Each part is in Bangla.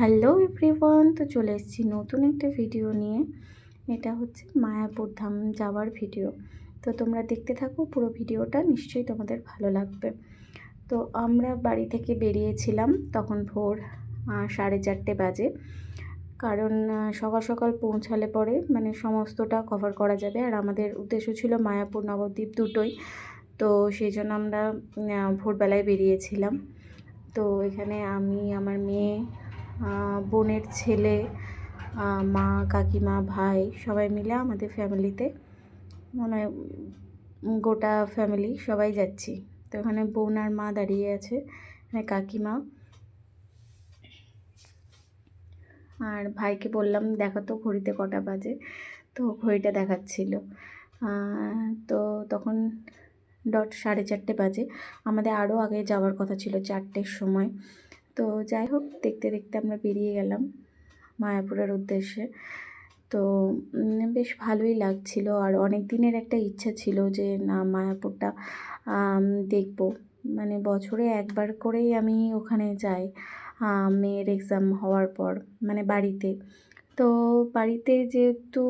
হ্যালো এভরিওয়ান, তো চলে এসেছি নতুন একটা ভিডিও নিয়ে। এটা হচ্ছে মায়াপুর ধাম যাওয়ার ভিডিও। তো তোমরা দেখতে থাকো, পুরো ভিডিওটা নিশ্চয়ই তোমাদের ভালো লাগবে। তো আমরা বাড়ি থেকে বেরিয়েছিলাম তখন ভোর সাড়ে চারটে বাজে। কারণ সকাল সকাল পৌঁছালে পরে মানে সমস্তটা কভার করা যাবে। আর আমাদের উদ্দেশ্য ছিল মায়াপুর নবদ্বীপ দুটোই। তো সেই জন্য আমরা ভোরবেলায় বেরিয়েছিলাম। তো এখানে আমি, আমার মেয়ে বোনের ছেলে মা, কাকিমা, ভাই সবাই মিলে আমাদের ফ্যামিলিতে মানে গোটা ফ্যামিলি সবাই যাচ্ছি। তো এখানে বোন আর মা দাঁড়িয়ে আছে, এখানে কাকিমা। আর ভাইকে বললাম, দেখো তো, ঘড়িতে কটা বাজে। তো ঘড়িটা দেখাচ্ছিল। তো তখন ডট সাড়ে চারটে বাজে। আমাদের আরও আগে যাওয়ার কথা ছিল চারটের সময়। তো যাই হোক, দেখতে দেখতে আমরা বেরিয়ে গেলাম মায়াপুরের উদ্দেশ্যে। তো বেশ ভালোই লাগছিল আর অনেক দিনের একটা ইচ্ছা ছিল যে, না, মায়াপুরটা দেখব। মানে বছরে একবার করেই আমি ওখানে যাই মেয়ের এক্সাম হওয়ার পর মানে বাড়িতে। তো বাড়িতে যেহেতু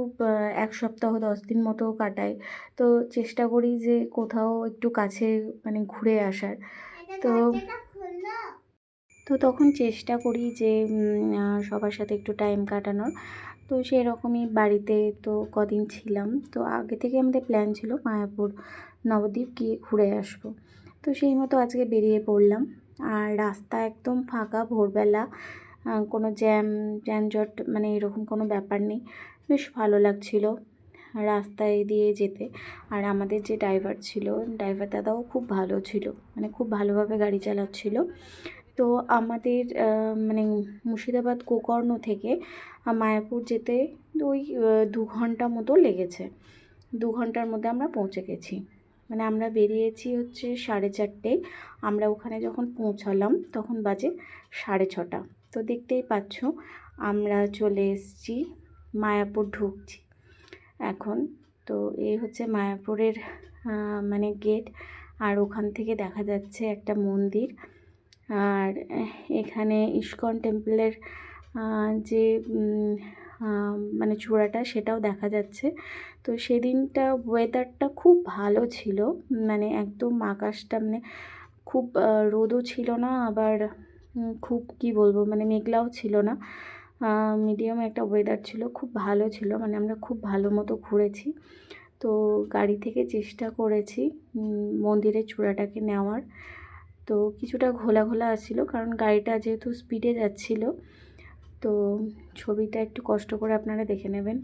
এক সপ্তাহ, দশ দিন মতো কাটাই, তো চেষ্টা করি যে কোথাও একটু কাছে মানে ঘুরে আসার। তো তো তখন চেষ্টা করি যে সবার সাথে একটু টাইম কাটানোর। তো সেই রকমই বাড়িতে তো কদিন ছিলাম। তো আগে থেকে আমাদের প্ল্যান ছিল মায়াপুর নবদ্বীপ গিয়ে ঘুরে আসব। তো সেই মতো আজকে বেরিয়ে পড়লাম। আর রাস্তা একদম ফাঁকা, ভোরবেলা কোনো জ্যাম যানজট মানে এরকম কোনো ব্যাপার নেই। বেশ ভালো লাগছিল রাস্তায় দিয়ে যেতে। আর আমাদের যে ড্রাইভার ছিল ড্রাইভার দাদাও খুব ভালো ছিল। মানে খুব ভালোভাবে গাড়ি চালাচ্ছিল। তো আমাদের মানে মুর্শিদাবাদ কোকর্ণ থেকে মায়াপুর যেতে ওই দু ঘণ্টা মতো লেগেছে। দু ঘণ্টার মধ্যে আমরা পৌঁছে গেছি। মানে আমরা বেরিয়েছি হচ্ছে সাড়ে চারটেয় আমরা ওখানে যখন পৌঁছালাম তখন বাজে সাড়ে ছটা। তো দেখতেই পাচ্ছ, আমরা চলে এসেছি, মায়াপুর ঢুকছি। এখন তো এই হচ্ছে মায়াপুরের মানে গেট আর ওখান থেকে দেখা যাচ্ছে একটা মন্দির। আর এখানে ইস্কন টেম্পলের যে মানে চূড়াটা সেটাও দেখা যাচ্ছে। তো সেদিনটা ওয়েদারটা খুব ভালো ছিল। মানে একদম আকাশটা মানে খুব রোদও ছিল না, আবার খুব কি বলব মানে মেঘলাও ছিল না। মিডিয়াম একটা ওয়েদার ছিল, খুব ভালো ছিল মানে আমরা খুব ভালো মতো ঘুরেছি। তো গাড়ি থেকে চেষ্টা করেছি মন্দিরের চূড়াটাকে নেওয়ার। তো কিছুটা ঘোলা ঘোলা আসছিল কারণ গাড়িটা যেহেতু স্পিডে যাচ্ছিল, তো ছবিটা একটু কষ্ট করে আপনারা দেখে নেবেন।